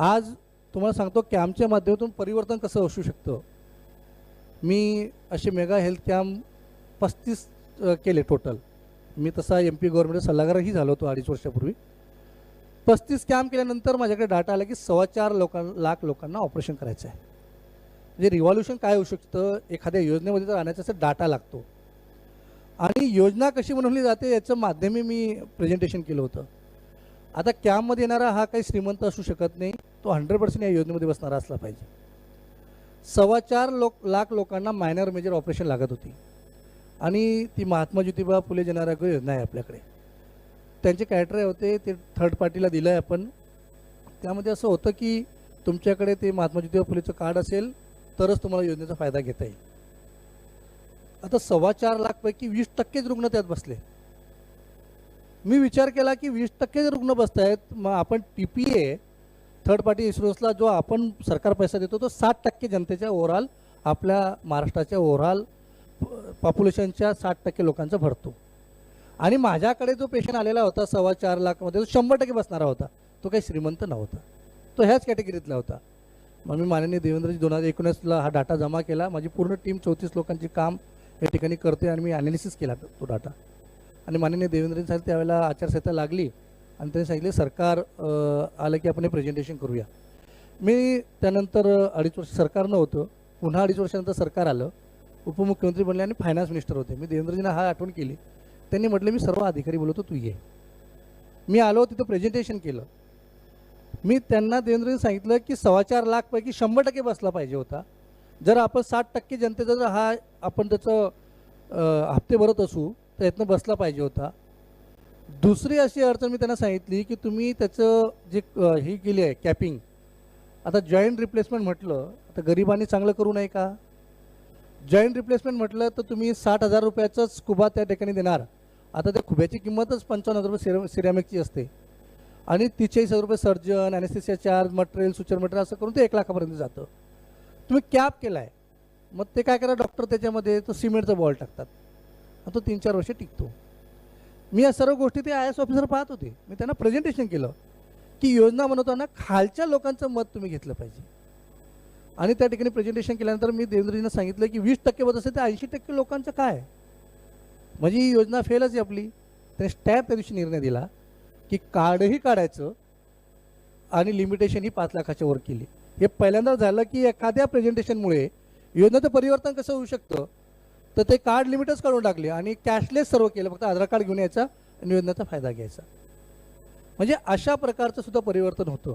आज तुम्हाला सांगतो कॅम्पच्या माध्यमातून परिवर्तन कसं असू शकतं? मी असे मेगा हेल्थ कॅम्प पस्तीस केले टोटल मी तसा एम पी गव्हर्नमेंट सल्लागारही झालो होतो अडीच वर्षापूर्वी. पस्तीस कॅम्प केल्यानंतर माझ्याकडे डाटा आला की सव्वा चार लोकां लाख लोकांना ऑपरेशन करायचं आहे. म्हणजे रिव्हॉल्युशन काय होऊ शकतं? एखाद्या योजनेमध्ये जर आणायचं असं डाटा लागतो. आणि योजना कशी बनवली जाते याचं माध्यमी मी प्रेझेंटेशन केलं होतं. आता कॅम्पमध्ये येणारा हा काही श्रीमंत असू शकत नाही. तो हंड्रेड पर्सेंट या योजनेमध्ये बसणारा असला पाहिजे. सव्वा चार लोक लाख लोकांना मायनर मेजर ऑपरेशन लागत होती. आणि ती महात्मा ज्योतिबा फुले जनआरोग्य योजना आहे आपल्याकडे. त्यांचे कॅटरे होते ते थर्ड पार्टीला दिलं आहे आपण. त्यामध्ये असं होतं की तुमच्याकडे ते महात्मा ज्योतिबा फुलेचं कार्ड असेल तरच तुम्हाला योजनेचा फायदा घेता येईल. आता सव्वा चार लाखपैकी वीस टक्केच रुग्ण त्यात बसले. मी विचार केला की वीस टक्के रुग्ण बसत आहेत मग आपण T P A third party इन्शुरन्सला जो आपण सरकार पैसा देतो तो सात टक्के जनतेच्या ओव्हरऑल आपल्या महाराष्ट्राच्या ओव्हरऑल पॉप्युलेशनच्या साठ टक्के लोकांचा भरतो. आणि माझ्याकडे जो पेशंट आलेला होता सव्वा चार लाखमध्ये तो शंभर टक्के बसणारा होता. तो काही श्रीमंत नव्हता. तो ह्याच कॅटेगरीतला होता. मग मी माननीय देवेंद्रजी दोन हजार एकोणीसला हा डाटा जमा केला. माझी पूर्ण टीम चौतीस लोकांची काम या ठिकाणी करते आणि मी अनालिसिस केला तो डाटा आणि माननीय देवेंद्रजी साहेब त्यावेळेला आचारसंहिता लागली. आणि त्यांनी सांगितले सरकार आलं की आपण हे प्रेझेंटेशन करूया. मी त्यानंतर अडीच वर्ष सरकार नव्हतं. पुन्हा अडीच वर्षानंतर सरकार आलं. उपमुख्यमंत्री बनले आणि फायनान्स मिनिस्टर होते. मी देवेंद्रजींना हा आठवण केली. त्यांनी म्हटलं मी सर्व अधिकारी बोलवतो तू ये. मी आलो तिथं प्रेझेंटेशन केलं. मी त्यांना देवेंद्रजी सांगितलं की सव्वा चार लाखपैकी शंभर टक्के बसला पाहिजे होता. जर आपण साठ टक्के जनतेचा जर हा आपण त्याचं हप्ते भरत असू तर यातनं बसला पाहिजे होता. दुसरी अशी अडचण मी त्यांना सांगितली की तुम्ही त्याचं जे ही हे केली आहे कॅपिंग आता जॉईंट रिप्लेसमेंट म्हटलं तर गरिबांनी चांगलं करू नये का? जॉईंट रिप्लेसमेंट म्हटलं तर तुम्ही साठ हजार रुपयाचंच कुबा त्या ठिकाणी देणार. आता त्या खुब्याची किंमतच पंचावन्न हजार रुपये सिरे सिरॅमिकची असते. आणि तिचेही हजार रुपये surgeon anaesthesia charge material suture material असं करून ते एक लाखापर्यंत जातं. तुम्ही कॅप केला आहे मग ते काय करा डॉक्टर त्याच्यामध्ये तो सिमेंटचा बॉल टाकतात. तो तीन चार वर्ष टिकतो. मी या सर्व गोष्टी ते आय एस ऑफिसर पाहत होते. मी त्यांना प्रेझेंटेशन केलं की योजना बनवताना खालच्या लोकांचं मत तुम्ही घेतलं पाहिजे. आणि त्या ठिकाणी प्रेझेंटेशन केल्यानंतर मी देवेंद्रजींना सांगितलं की वीस टक्के मत असेल तर ऐंशी टक्के लोकांचं काय? म्हणजे ही योजना फेलच आहे आपली. त्याने स्टॅप त्या दिवशी निर्णय दिला की कार्डही काढायचं आणि लिमिटेशन ही पाच लाखाच्या वर केली. हे पहिल्यांदा झालं की एखाद्या प्रेझेंटेशनमुळे योजनेचं परिवर्तन कसं होऊ शकतं? तर ते कार्ड लिमिटच काढून टाकले आणि कॅशलेस सर्व केलं फक्त आधार कार्ड घेऊन यायचा आणि योजनेचा फायदा घ्यायचा. म्हणजे अशा प्रकारचं सुद्धा परिवर्तन होतं.